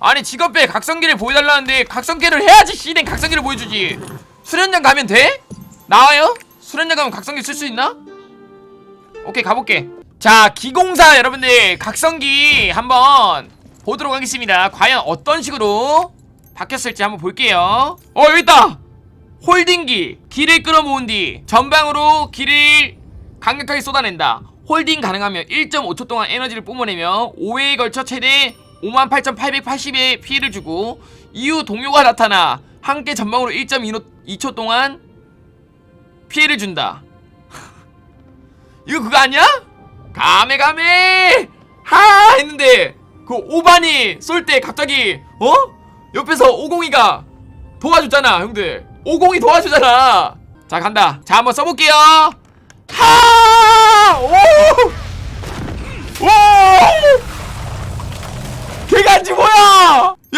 아니 직업에 각성기를 보여달라는데 각성기를 해야지 씨댕 각성기를 보여주지. 수련장 가면 돼? 나와요? 수련장 가면 각성기 쓸 수 있나? 오케이 가볼게. 자 기공사 여러분들 각성기 한번 보도록 하겠습니다. 과연 어떤 식으로 바뀌었을지 한번 볼게요. 어 여기 있다! 홀딩기 기를 끌어모은 뒤 전방으로 기를 강력하게 쏟아낸다. 홀딩 가능하면 1.5초 동안 에너지를 뿜어내며 5회에 걸쳐 최대 58,880의 피해를 주고 이후 동료가 나타나 함께 전방으로 1.2초 동안 피해를 준다 이거 그거 아니야? 가메 가메 하 했는데 그 오반이 쏠 때 갑자기 어? 옆에서 오공이가 도와줬잖아 형들 오공이 도와주잖아 자 간다 자 한번 써볼게요 하! 오! 오! 개간지 뭐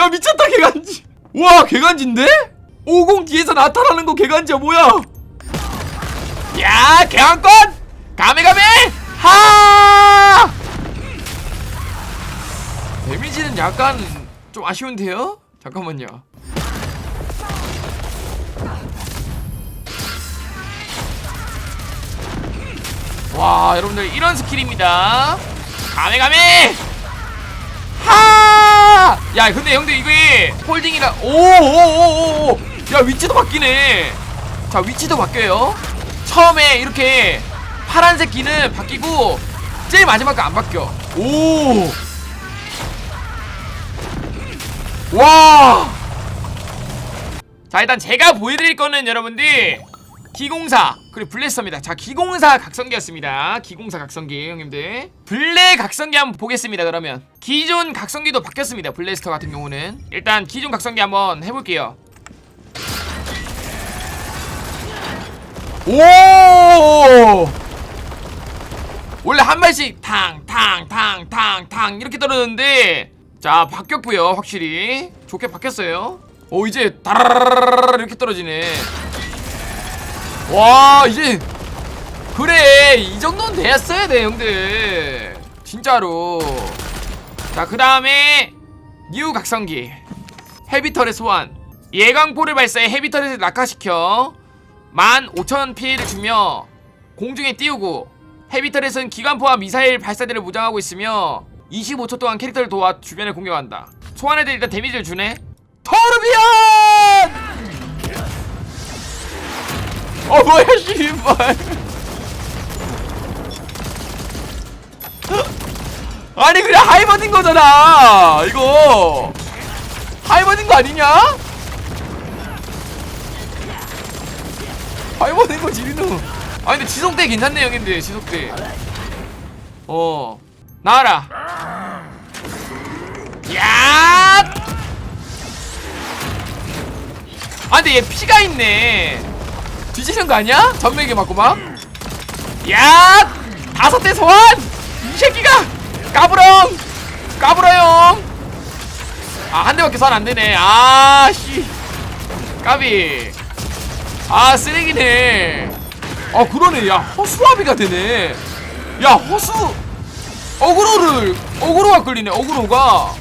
야야 미쳤다 개간지. 와 개간지인데? 오공 뒤에서 나타나는 거 개간지야 뭐야? 야 개왕권! 가메가메 하! 데미지는 약간 좀 아쉬운데요? 잠깐만요. 와 여러분들 이런 스킬입니다. 가메가메 하! 야 근데 형들 이게 홀딩이라 오오오오오. 야 위치도 바뀌네. 자 위치도 바뀌어요. 처음에 이렇게 파란색 기는 바뀌고 제일 마지막 거안 바뀌어. 오. 와! 자 일단 제가 보여드릴 거는 여러분들 기공사 그리고 블레스터입니다. 자 기공사 각성기였습니다. 기공사 각성기 형님들. 블레 각성기 한번 보겠습니다 그러면. 기존 각성기도 바뀌었습니다 블레스터 같은 경우는. 일단 기존 각성기 한번 해볼게요. 오! 원래 한 발씩 탕탕탕탕탕 이렇게 떨어졌는데 자 바뀌었고요 확실히. 좋게 바뀌었어요. 오 이제 다라라라라 이렇게 떨어지네 와 이제 그래. 이 정도는 됐어야 돼 형들. 진짜로. 자 그 다음에 뉴 각성기. 헤비털의 소환. 예광포를 발사해 헤비털을 낙하시켜. 15,000 피해를 주며 공중에 띄우고 헤비털에서는 기관포와 미사일 발사대를 무장하고 있으며 25초 동안 캐릭터를 도와 주변을 공격한다. 소환할 때 일단 데미지를 주네. 토르비언! 어 뭐야 씨발. 아니 그냥 하이버진 거잖아 이거. 하이버진 거 아니냐? 하이버진 거 지리누 아 근데 지속대 괜찮네 형님들 지속대. 어. 나와라. 야! 아 근데 얘 피가 있네 뒤지는 거 아니야? 전매기 맞고 막 야! 다섯 대 소환! 이 새끼가! 까불엉! 까불어용! 아, 한 대밖에 소환 안 되네. 아, 씨. 까비. 아, 쓰레기네. 아, 그러네. 야, 허수아비가 되네. 야, 허수. 어그로를, 어그로가 끌리네, 어그로가.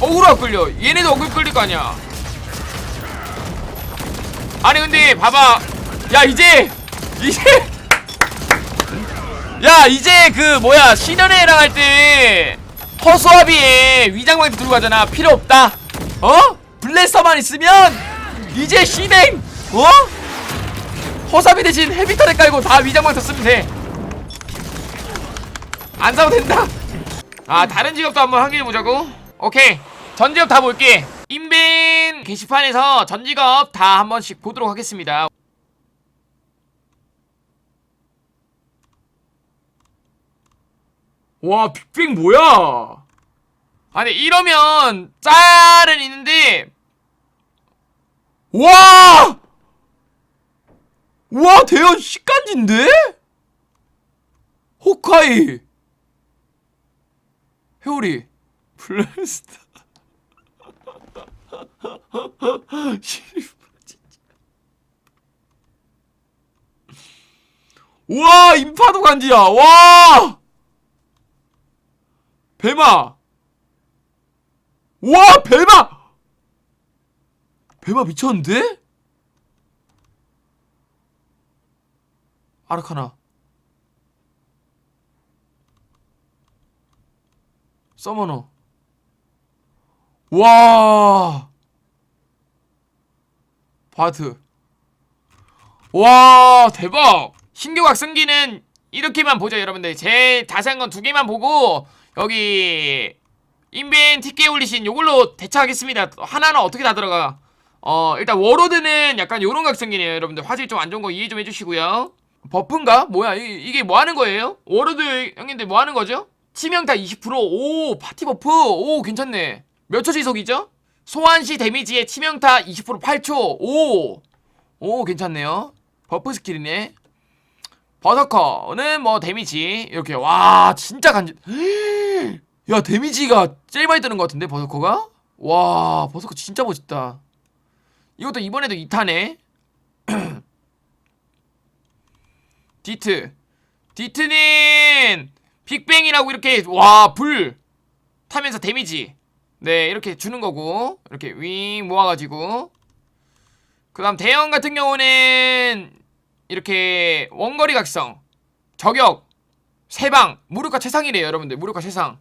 어그로가 끌려. 얘네도 어그로 끌릴 거 아니야. 아니 근데 봐봐. 야 이제 이제. 야 이제 그 뭐야 신현애랑 할 때 허수아비에 위장망치 들고 가잖아. 필요 없다. 어? 블래스터만 있으면 이제 시댕! 어? 허수아비 대신 헤비터를 깔고 다 위장망치 쓰면 돼안 사도 된다. 아 다른 직업도 한번 확인해보자고. 오케이. 전 직업 다 볼게. 인벤 게시판에서 전 직업 다 한 번씩 보도록 하겠습니다 와 빅뱅 뭐야 아니 이러면 짤은 있는데 와! 와 대현 식간지인데? 호카이 씨발, 진짜. 우와 인파도 간지야. 와! 배마. 와 배마! 배마 미쳤는데? 아르카나. 서머너 와. 바트 와 대박. 신규 각성기는 이렇게만 보죠 여러분들. 제일 자세한 건 두 개만 보고 여기 인벤 티켓 올리신 요걸로 대처하겠습니다. 하나는 어떻게 다 들어가. 어 일단 워로드는 약간 요런 각성기네요 여러분들. 화질 좀 안 좋은 거 이해 좀 해주시고요. 버프인가? 뭐야? 이, 이게 뭐 하는 거예요? 워로드 형님들 뭐 하는 거죠? 치명타 20%오 파티 버프? 오 괜찮네 몇 초 지속이죠? 소환시 데미지의 치명타 20% 8초. 오! 오 괜찮네요. 버프 스킬이네. 버서커는 뭐 데미지 이렇게. 와 진짜 간지. 야 데미지가 제일 많이 뜨는 것 같은데 버서커가? 와 버서커 진짜 멋있다. 이것도 이번에도 2타네 디트. 디트는 빅뱅이라고 이렇게 와 불 타면서 데미지 네 이렇게 주는 거고 이렇게 윙 모아가지고. 그 다음 대형 같은 경우는 이렇게 원거리 각성 저격 세방 무력화 최상이래요 여러분들. 무력화 최상.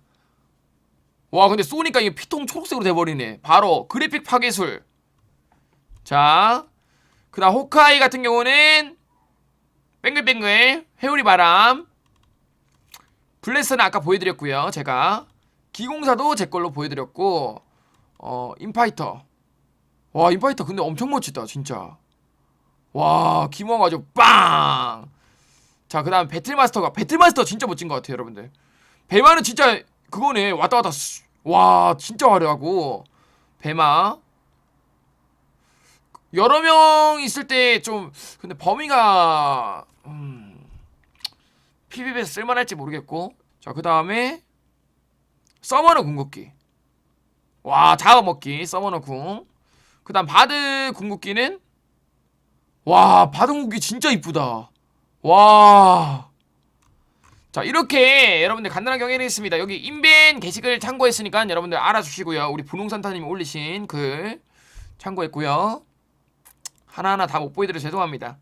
와 근데 쏘니까 이게 피통 초록색으로 돼버리네. 바로 그래픽 파괴술. 자 그 다음 호카이 같은 경우는 뱅글뱅글 회오리 바람. 블레스는 아까 보여드렸고요 제가 기공사도 제 걸로 보여드렸고 어 인파이터. 와 인파이터 근데 엄청 멋지다 진짜. 와 기모가지고 빵! 자 그 다음 배틀마스터가 배틀마스터 진짜 멋진 것 같아요 여러분들. 배마는 진짜 그거네. 왔다 갔다 수- 와 진짜 화려하고. 배마. 여러 명 있을 때 좀 근데 범위가 음 PVP에서 쓸만할지 모르겠고. 자 그 다음에 서머너 궁극기. 와 잡아먹기 서머너 궁그 다음 바드 궁극기는 와 바드 궁극기 진짜 이쁘다. 와. 자 이렇게 여러분들 간단하게 정리했습니다. 여기 인벤 게시글 참고했으니까 여러분들 알아주시고요. 우리 분홍산타님이 올리신 글 참고했고요. 하나하나 다 못 보여드려 죄송합니다.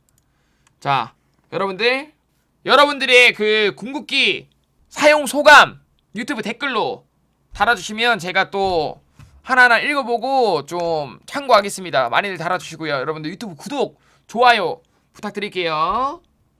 자 여러분들 여러분들의 그 궁극기 사용 소감 유튜브 댓글로 달아주시면 제가 또 하나하나 읽어보고 좀 참고하겠습니다. 많이들 달아주시고요. 여러분들 유튜브 구독 좋아요 부탁드릴게요